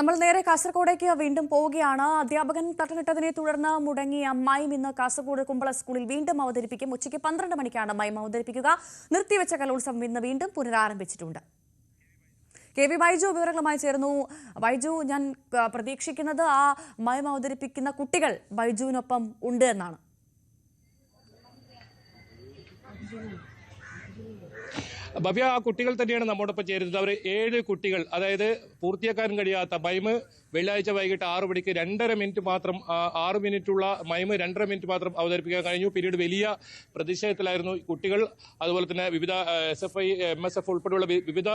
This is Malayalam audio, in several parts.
നമ്മൾ നേരെ കാസർഗോഡേക്ക് വീണ്ടും പോവുകയാണ്. അധ്യാപകൻ തട്ടനിട്ടതിനെ തുടർന്ന് മുടങ്ങിയ മൈം ഇന്ന് കാസർഗോഡ് കുമ്പള സ്കൂളിൽ വീണ്ടും അവതരിപ്പിക്കും. ഉച്ചയ്ക്ക് പന്ത്രണ്ട് മണിക്കാണ് മൈം അവതരിപ്പിക്കുക. നിർത്തിവെച്ച കലോത്സവം ഇന്ന് വീണ്ടും പുനരാരംഭിച്ചിട്ടുണ്ട്. കെ വി ബൈജു വിവരങ്ങളുമായി ചേർന്നു ബൈജു ഞാൻ പ്രതീക്ഷിക്കുന്നത് ആ മയം അവതരിപ്പിക്കുന്ന കുട്ടികൾ ബൈജുവിനൊപ്പം ഉണ്ട് എന്നാണ്. ഭവ്യ ആ കുട്ടികൾ തന്നെയാണ് നമ്മോടൊപ്പം ചേരുന്നത്. അവർ ഏഴ് കുട്ടികൾ അതായത് പൂർത്തിയാക്കാൻ കഴിയാത്ത മൈമ് വെള്ളിയാഴ്ച വൈകിട്ട് ആറു മണിക്ക് രണ്ടര മിനിറ്റ് മാത്രം ആറ് മിനിറ്റുള്ള മൈമ് രണ്ടര മിനിറ്റ് മാത്രം അവതരിപ്പിക്കാൻ കഴിഞ്ഞു. പിന്നീട് വലിയ പ്രതിഷേധത്തിലായിരുന്നു കുട്ടികൾ. അതുപോലെ തന്നെ വിവിധ S F I M S F ഉൾപ്പെടെയുള്ള വിവിധ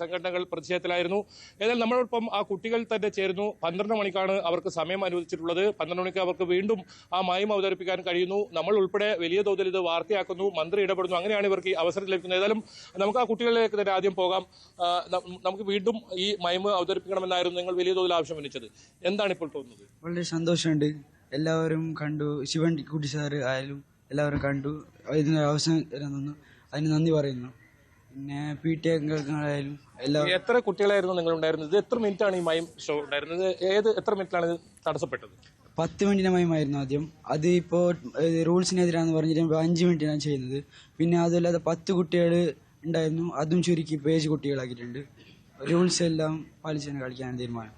സംഘടനകൾ പ്രതിഷേധത്തിലായിരുന്നു. ഏതായാലും നമ്മളോടൊപ്പം ആ കുട്ടികൾ തന്നെ ചേരുന്നു. പന്ത്രണ്ട് മണിക്കാണ് അവർക്ക് സമയം അനുവദിച്ചിട്ടുള്ളത്. പന്ത്രണ്ട് മണിക്ക് അവർക്ക് വീണ്ടും ആ മയം അവതരിപ്പിക്കാൻ കഴിയുന്നു. നമ്മൾ ഉൾപ്പെടെ വലിയ തോതിൽ ഇത് വാർത്തയാക്കുന്നു. മന്ത്രി ഇടപെടുന്നു. അങ്ങനെയാണ് ഇവർക്ക് അവസരം ലഭിക്കുന്നത്. ഏതായാലും നമുക്ക് ആ കുട്ടികളിലേക്ക് തന്നെ ആദ്യം പോകാം. നമുക്ക് വീണ്ടും ഈ മൈമ് അവതരിപ്പിക്കണമെന്നായിരുന്നു നിങ്ങൾ വലിയ തോതിൽ ആവശ്യം ഉന്നയിച്ചത്. എന്താണ് ഇപ്പോൾ തോന്നുന്നത്? വളരെ സന്തോഷമുണ്ട്. എല്ലാവരും കണ്ടു. ശിവൻ കുട്ടി സാറ് ആയാലും എല്ലാവരും കണ്ടു. ഇതിന് അവസരം തന്നു അതിന് നന്ദി പറയുന്നു. പിന്നെ പി ടി അംഗങ്ങളായാലും എല്ലാ എത്ര കുട്ടികളായിരുന്നു നിങ്ങൾ ഉണ്ടായിരുന്നത് എത്ര മിനിറ്റ് ആണ് ഈ മൈം ഷോ ഉണ്ടായിരുന്നത്? ഏത് എത്ര മിനിറ്റിലാണ് ഇത് തടസ്സപ്പെട്ടത്? പത്ത് മിനിറ്റിന് മയമായിരുന്നു ആദ്യം. അത് ഇപ്പോൾ റൂൾസിനെതിരാന്ന് പറഞ്ഞിട്ട് അഞ്ച് മിനിറ്റിനാണ് ചെയ്യുന്നത്. പിന്നെ അതുമല്ലാതെ പത്ത് കുട്ടികൾ ഉണ്ടായിരുന്നു. അതും ചുരുക്കി പേജ് കുട്ടികളാക്കിയിട്ടുണ്ട്. റൂൾസ് എല്ലാം പാലിച്ചാണ് തന്നെ കളിക്കാൻ തീരുമാനം.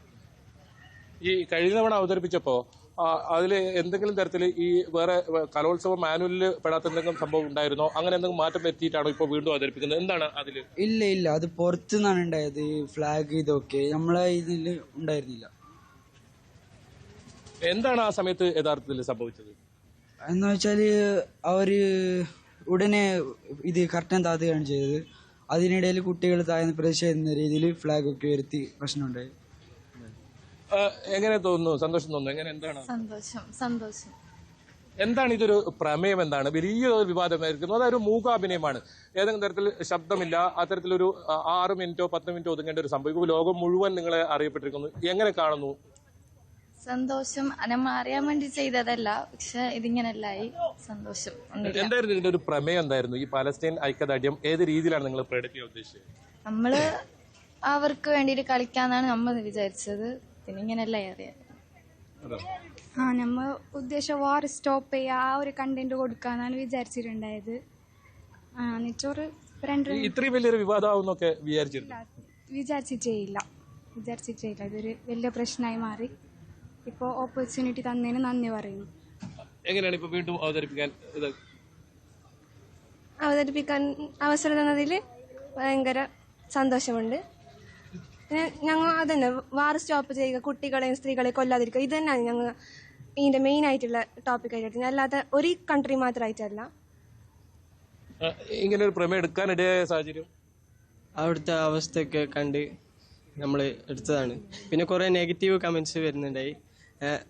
ഈ കഴിഞ്ഞ തവണ അവതരിപ്പിച്ചപ്പോ അതിൽ എന്തെങ്കിലും തരത്തിൽ ഈ വേറെ കലോത്സവം മാനുവലിൽ പെടാത്ത എന്തെങ്കിലും സംഭവം ഉണ്ടായിരുന്നോ? അങ്ങനെ എന്തെങ്കിലും മാറ്റം വരുത്തിയിട്ടാണോ ഇപ്പോൾ വീണ്ടും അവതരിപ്പിക്കുന്നത്? എന്താണ് അതിൽ ഇല്ല ഇല്ല. അത് പുറത്തുനിന്നാണ് ഉണ്ടായത്. ഫ്ലാഗ് ഇതൊക്കെ. നമ്മളെ ഇതിൽ ഉണ്ടായിരുന്നില്ല. എന്താണ് ആ സമയത്ത് യഥാർത്ഥത്തിൽ സംഭവിച്ചത്? എന്ന് വെച്ചാൽ അവർ ഉടനെ ഇത് കർട്ടൻ താത്തുകയാണ് ചെയ്തത്. അതിനിടയിൽ കുട്ടികൾ താഴ്ന്ന പ്രതിഷേധിക്കുന്ന രീതിയിൽ ഫ്ലാഗ് ഒക്കെ ഉയർത്തി പ്രശ്നമുണ്ടായി. എങ്ങനെ തോന്നുന്നു? സന്തോഷം തോന്നുന്നു? എങ്ങനെ? എന്താണ്? സന്തോഷം സന്തോഷം. എന്താണ് ഇതൊരു പ്രമേയം എന്താണ്? വലിയ ഒരു വിവാദമായിരിക്കുന്നു. അതൊരു മൂകാഭിനയമാണ്. ഏതെങ്കിലും തരത്തിൽ ശബ്ദമില്ല. അത്തരത്തിലൊരു ആറ് മിനിറ്റോ പത്ത് മിനിറ്റോ ഒതുങ്ങേണ്ട ഒരു സംഭവം. ഇപ്പോൾ ലോകം മുഴുവൻ നിങ്ങളെ അറിയപ്പെട്ടിരിക്കുന്നു. എങ്ങനെ കാണുന്നു? സന്തോഷം. അനമ്മ അറിയാൻ വേണ്ടി ചെയ്തതല്ല പക്ഷെ ഇതിങ്ങനല്ലായി സന്തോഷം എന്തായിരുന്നു ഇതിന്റെ ഒരു പ്രമേയം എന്തായിരുന്നു? ഈ പാലസ്തീൻ ഐക്യദാർഢ്യം ഏത് രീതിയിലാണ് നിങ്ങൾ പ്രകടിപ്പിക്കാൻ ഉദ്ദേശിച്ചത്? നമ്മൾ അവർക്ക് വേണ്ടിയിട്ട് കളിക്കാന്നാണ് നമ്മൾ വിചാരിച്ചത്. പിന്നെ ഇങ്ങനെയല്ല അറിയാം ആ നമ്മൾ ഉദ്ദേശം വാർ സ്റ്റോപ്പ് ചെയ്യുക ആ ഒരു കണ്ടന്റ് കൊടുക്കാന്നാണ് വിചാരിച്ചിട്ടുണ്ടായത്. ആ എന്നിട്ടൊരു ഇത്രയും വലിയൊരു വിവാദമാവുന്നൊക്കെ വിചാരിച്ചിട്ടില്ല വിചാരിച്ചിട്ടേ ഇല്ല. വിചാരിച്ചിട്ടേ ഇല്ല. ഇതൊരു വലിയ പ്രശ്നമായി മാറി. ഇപ്പോൾ ഓപ്പർച്യൂണിറ്റി തന്നതിന് നന്ദി പറയുന്നു. എങ്ങനെയാണ് ഇപ്പോൾ വീണ്ടും അവതരിപ്പിക്കാൻ ഇത്? അവതരിപ്പിക്കാൻ അവസരം തന്നതിൽ ഭയങ്കര സന്തോഷമുണ്ട്. പിന്നെ ഞങ്ങൾ അതന്നെ വാർ സ്റ്റോപ്പ് ചെയ്യുക കുട്ടികളെയും സ്ത്രീകളെയും കൊല്ലാതിരിക്കുക ഇത് തന്നെയാണ് ഞങ്ങൾ ഇതിന്റെ മെയിൻ ആയിട്ടുള്ള ടോപ്പിക് ആയിട്ട് അല്ലാതെ ഒരു കൺട്രി മാത്രമായിട്ടല്ല. ഇങ്ങനെ ഒരു പ്രമേയം എടുക്കാനിടയായ സാഹചര്യം? അവിടുത്തെ അവസ്ഥയൊക്കെ കണ്ട് നമ്മൾ എടുത്തതാണ്. പിന്നെ കുറേ നെഗറ്റീവ് കമന്റ്സ് വരുന്നുണ്ടായി.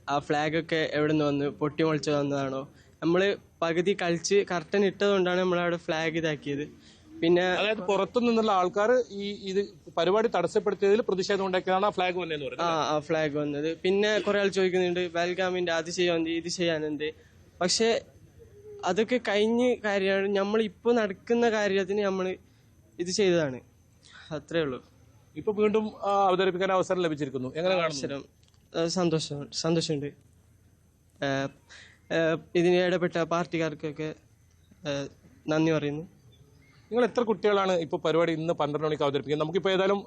ആ ഫ്ലാഗൊക്കെ എവിടെ നിന്ന് വന്നു പൊട്ടി മുളച്ച് വന്നതാണോ? നമ്മൾ പകുതി കളിച്ച് കർട്ടൻ ഇട്ടതുകൊണ്ടാണ് നമ്മളവിടെ ഫ്ലാഗ് ഇതാക്കിയത്. പിന്നെ അതായത് പുറത്തു നിന്നുള്ള ആൾക്കാർ ഈ ഇത് പരിപാടി തടസ്സപ്പെടുത്തിയതിൽ പ്രതിഷേധം ഉണ്ടാക്കിയതാണ് ആ ഫ്ലാഗ് വന്നതെന്ന് ആ പറയുന്നത് ആ ഫ്ലാഗ് വന്നത്. പിന്നെ കുറെ ആൾ ചോദിക്കുന്നുണ്ട് വെൽഗാമിന്റെ അത് ചെയ്യാൻ ഇത് ചെയ്യാനെന്ത്? പക്ഷെ അതൊക്കെ കഴിഞ്ഞ് കാര്യമാണ് നമ്മൾ ഇപ്പോൾ നടക്കുന്ന കാര്യത്തിന് നമ്മൾ ഇത് ചെയ്തതാണ്. അത്രേ ഉള്ളൂ. ഇപ്പൊ വീണ്ടും ആ, അവതരിപ്പിക്കാൻ അവസരം ലഭിച്ചിരിക്കുന്നു. എങ്ങനെ കാണുന്നു? അവസരം. സന്തോഷം സന്തോഷമുണ്ട്. ഇതിന് ഇടപെട്ട പാർട്ടിക്കാർക്കൊക്കെ നന്ദി പറയുന്നു. നിങ്ങൾ എത്ര കുട്ടികളാണ് ഇപ്പോൾ പരിപാടി ഇന്ന് പന്ത്രണ്ട് മണിക്ക് അവതരിപ്പിക്കുന്നത്? നമുക്കിപ്പോൾ ഏതായാലും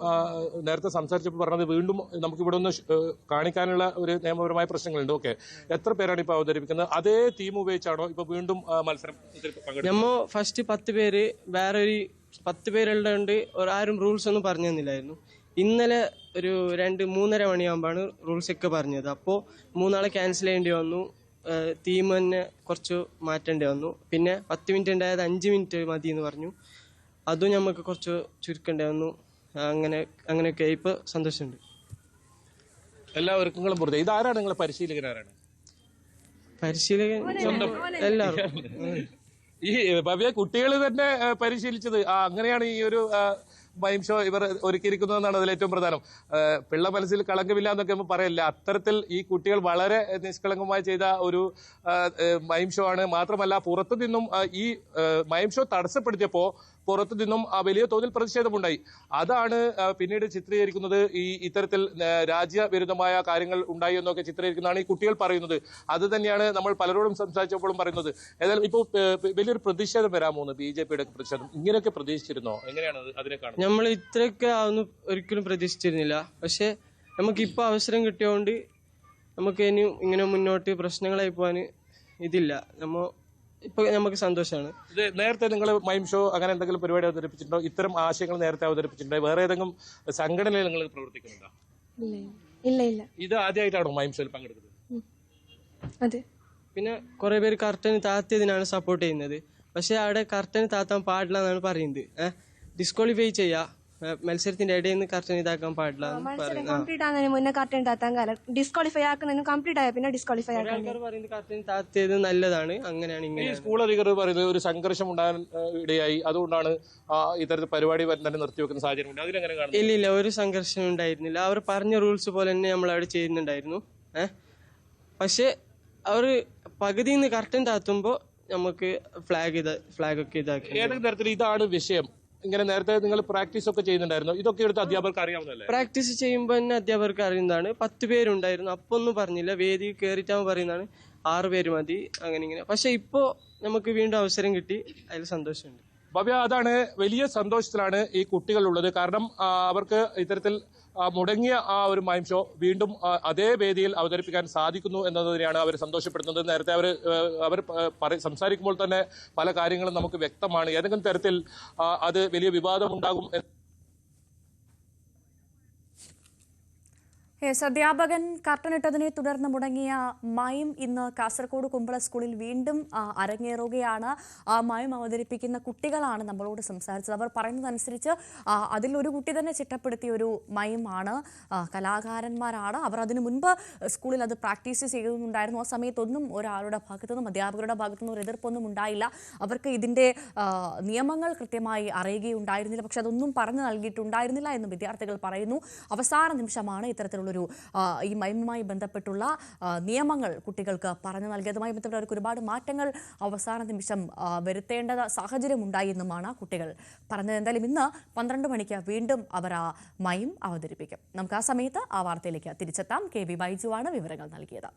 നേരത്തെ സംസാരിച്ചപ്പോൾ പറഞ്ഞത് വീണ്ടും നമുക്കിവിടെ ഒന്ന് കാണിക്കാനുള്ള ഒരു നിയമപരമായ പ്രശ്നങ്ങളുണ്ട്. ഓക്കെ. എത്ര പേരാണ് ഇപ്പോൾ അവതരിപ്പിക്കുന്നത്? അതേ തീം ഉപയോഗിച്ചാണോ ഇപ്പോൾ വീണ്ടും മത്സരം നമ്മൾ നമ്മ ഫസ്റ്റ് പത്ത് പേര് വേറെ ഒരു പത്ത് പേരുള്ളതുകൊണ്ട് ആരും റൂൾസ് ഒന്നും പറഞ്ഞു തന്നില്ലായിരുന്നു. ഇന്നലെ ഒരു രണ്ട് മൂന്നര മണിയാകുമ്പോഴാണ് റൂൾസ് ഒക്കെ പറഞ്ഞത്. അപ്പോൾ മൂന്നാളെ ക്യാൻസൽ ചെയ്യേണ്ടി വന്നു. തീം തന്നെ കുറച്ച് മാറ്റേണ്ടി വന്നു. പിന്നെ പത്ത് മിനിറ്റ് ഉണ്ടായത് അഞ്ച് മിനിറ്റ് മതി എന്ന് പറഞ്ഞു. അതും നമുക്ക് കുറച്ച് ചുരുക്കേണ്ടി വന്നു. അങ്ങനെ അങ്ങനെയൊക്കെ ഇപ്പോൾ സന്തോഷമുണ്ട്. എല്ലാവർക്കും ഒരുക്കങ്ങളും പുറത്തെ ഇതാരാണ് നിങ്ങളെ പരിശീലകൻ ആരാണ്? പരിശീലകൻ എല്ലാവരും ഈ ഭവ്യ കുട്ടികൾ തന്നെ പരിശീലിച്ചത്. ആ അങ്ങനെയാണ് ഈ ഒരു മൈം ഷോ ഇവർ ഒരുക്കിയിരിക്കുന്നതെന്നാണ് അതിൽ ഏറ്റവും പ്രധാനം. പിള്ള മനസ്സിൽ കളങ്കമില്ല എന്നൊക്കെ നമ്മൾ പറയില്ല അത്തരത്തിൽ ഈ കുട്ടികൾ വളരെ നിഷ്കളങ്കമായി ചെയ്ത ഒരു മൈം ഷോ ആണ്. മാത്രമല്ല പുറത്തു നിന്നും ഈ മൈം ഷോ തടസ്സപ്പെടുത്തിയപ്പോൾ പുറത്തു നിന്നും വലിയ തോതിൽ പ്രതിഷേധമുണ്ടായി. അതാണ് പിന്നീട് ചിത്രീകരിക്കുന്നത് ഈ ഇത്തരത്തിൽ രാജ്യവിരുദ്ധമായ കാര്യങ്ങൾ ഉണ്ടായി എന്നൊക്കെ ചിത്രീകരിക്കുന്നതാണ് ഈ കുട്ടികൾ പറയുന്നത്. അത് തന്നെയാണ് നമ്മൾ പലരോടും സംസാരിച്ചപ്പോഴും പറയുന്നത്. ഏതായാലും ഇപ്പോൾ വലിയൊരു പ്രതിഷേധം പോകുന്നു ബി ജെ പിയുടെ പ്രതിഷേധം. ഇങ്ങനെയൊക്കെ പ്രതീക്ഷിച്ചിരുന്നോ? എങ്ങനെയാണ് അത് അതിനെ കാണുന്നത്? നമ്മൾ ഇത്രയൊക്കെ ഒന്നും ഒരിക്കലും പ്രതീക്ഷിച്ചിരുന്നില്ല. പക്ഷേ നമുക്കിപ്പോൾ അവസരം കിട്ടിയതുകൊണ്ട് നമുക്ക് ഇനിയും ഇങ്ങനെ മുന്നോട്ട് പ്രശ്നങ്ങളായി പോകാൻ ഇതില്ല. നമ്മ ഇപ്പോൾ നമുക്ക് സന്തോഷമാണ് ഇത് നേരത്തെ നിങ്ങൾ മൈം ഷോ അങ്ങനെ എന്തെങ്കിലും പരിപാടി അവതരിപ്പിച്ചിട്ടുണ്ടോ? ഇത്തരം ആശയങ്ങൾ നേരത്തെ അവതരിപ്പിച്ചിട്ടുണ്ടോ? വേറെ ഏതെങ്കിലും സംഘടനയിൽ നിങ്ങൾ പ്രവർത്തിക്കുന്നുണ്ടോ? ഇല്ല ഇല്ല ഇത് ആദ്യമായിട്ടാണോ മൈം ഷോയിൽ പങ്കെടുക്കുന്നത്? അതെ. പിന്നെ കുറേ പേര് കർട്ടൻ താത്തിയതിനാണ് സപ്പോർട്ട് ചെയ്യുന്നത്. പക്ഷെ അവിടെ കർട്ടൻ താത്താൻ പാടില്ല എന്നാണ് പറയുന്നത്. ഏഹ്? ഡിസ്ക്വാളിഫൈ ചെയ്യാ. മത്സരത്തിന്റെ ഇടയിൽ നിന്ന് കർട്ടൻ ഇതാക്കാൻ പാടില്ല എന്ന് മത്സരം പറയുന്നത് കംപ്ലീറ്റ് ആകുന്നതിന് മുന്നേ കർട്ടൻ താത്താൻ കാലം. ഡിസ്ക്വാളിഫൈ ആക്കുന്നതിന് കംപ്ലീറ്റ് ആയ പിന്നെ ഡിസ്ക്വാളിഫൈ ആക്കാൻ ആൾക്കാർ പറയുന്നത് കർട്ടൻ താത്തിയത് നല്ലതാണ്. അങ്ങനെയാണ് ഈ ഇങ്ങനെ സ്കൂൾ അധികൃതർ പറയുന്നത് ഒരു സംഘർഷം ഉണ്ടാകാൻ ഏഹ്, ഇടയായി. അതുകൊണ്ടാണ് ആ, ഇത്തരത്തിൽ പരിപാടി തന്നെ നിർത്തിവെക്കുന്ന സാഹചര്യമുണ്ട്. അതിലെങ്ങനെ കാണുന്നു ഇല്ല ഇല്ല. ഒരു സംഘർഷം ഉണ്ടായിരുന്നില്ല. അവർ പറഞ്ഞ റൂൾസ് പോലെ തന്നെ നമ്മൾ അവിടെ ചെയ്യുന്നുണ്ടായിരുന്നു. ഏഹ് പക്ഷേ അവർ പകുതിയിൽ നിന്ന് കർട്ടൻ താത്തുമ്പോൾ നമുക്ക് ഫ്ലാഗ് ഇത് ഫ്ലാഗ് ഒക്കെ ഇതാക്കി. ഏതെങ്കിലും തരത്തിൽ ഇതാണ് വിഷയം? ഇങ്ങനെ നേരത്തെ നിങ്ങൾ പ്രാക്ടീസ് ഒക്കെ ചെയ്യുന്നുണ്ടായിരുന്നു. ഇതൊക്കെ എടുത്ത് അധ്യാപകർക്ക് അറിയാവുന്നല്ലേ പ്രാക്ടീസ് ചെയ്യുമ്പോൾ തന്നെ അധ്യാപകർക്ക് അറിയുന്നതാണ്. പത്ത് പേരുണ്ടായിരുന്നു. അപ്പോൾ ഒന്നും പറഞ്ഞില്ല. വേദി കയറിയിട്ടാകുമ്പോൾ പറയുന്നതാണ്. ആറ് പേര് മതി. അങ്ങനെ ഇങ്ങനെ. പക്ഷെ ഇപ്പോൾ നമുക്ക് വീണ്ടും അവസരം കിട്ടി. അതിൽ സന്തോഷമുണ്ട്. ഭവ്യ അതാണ് വലിയ സന്തോഷത്തിലാണ് ഈ കുട്ടികൾ ഉള്ളത് കാരണം അവർക്ക് ഇത്തരത്തിൽ മുടങ്ങിയ ആ ഒരു മൈം ഷോ വീണ്ടും അതേ വേദിയിൽ അവതരിപ്പിക്കാൻ സാധിക്കുന്നു എന്നതിനെയാണ് അവർ സന്തോഷപ്പെടുന്നത് നേരത്തെ അവർ അവർ സംസാരിക്കുമ്പോൾ തന്നെ പല കാര്യങ്ങളും നമുക്ക് വ്യക്തമാണ്. ഏതെങ്കിലും തരത്തിൽ അത് വലിയ വിവാദം യെസ് അധ്യാപകൻ കർട്ടനിട്ടതിനെ തുടർന്ന് മുടങ്ങിയ മയം ഇന്ന് കാസർഗോഡ് കുമ്പള സ്കൂളിൽ വീണ്ടും അരങ്ങേറുകയാണ്. ആ മയം അവതരിപ്പിക്കുന്ന കുട്ടികളാണ് നമ്മളോട് സംസാരിച്ചത്. അവർ പറയുന്നതനുസരിച്ച് അതിലൊരു കുട്ടി തന്നെ ചിട്ടപ്പെടുത്തിയ ഒരു മയമാണ്. കലാകാരന്മാരാണ്. അവർ അതിനു മുൻപ് സ്കൂളിൽ അത് പ്രാക്ടീസ് ചെയ്യുന്നുണ്ടായിരുന്നു. ആ സമയത്തൊന്നും ഒരാളുടെ ഭാഗത്തുനിന്നും അധ്യാപകരുടെ ഭാഗത്തുനിന്നും ഒരു എതിർപ്പൊന്നും ഉണ്ടായില്ല. അവർക്ക് ഇതിന്റെ നിയമങ്ങൾ കൃത്യമായി അറിയുകയുണ്ടായിരുന്നില്ല. പക്ഷെ അതൊന്നും പറഞ്ഞു നൽകിയിട്ടുണ്ടായിരുന്നില്ല എന്ന് വിദ്യാർത്ഥികൾ പറയുന്നു. അവസാന നിമിഷമാണ് ഇത്തരത്തിലുള്ളൊരു ആ, ഈ മയമുമായി ബന്ധപ്പെട്ടുള്ള നിയമങ്ങൾ കുട്ടികൾക്ക് പറഞ്ഞു നൽകിയതുമായി ബന്ധപ്പെട്ട് അവർക്ക് ഒരുപാട് മാറ്റങ്ങൾ അവസാന നിമിഷം വരുത്തേണ്ട സാഹചര്യം ഉണ്ടായി എന്നുമാണ് കുട്ടികൾ പറഞ്ഞത്. എന്തായാലും ഇന്ന് പന്ത്രണ്ട് മണിക്ക് വീണ്ടും അവർ ആ മയം അവതരിപ്പിക്കും. നമുക്ക് ആ സമയത്ത് ആ വാർത്തയിലേക്ക് തിരിച്ചെത്താം. കെ വി ബൈജുവാണ് വിവരങ്ങൾ നൽകിയത്.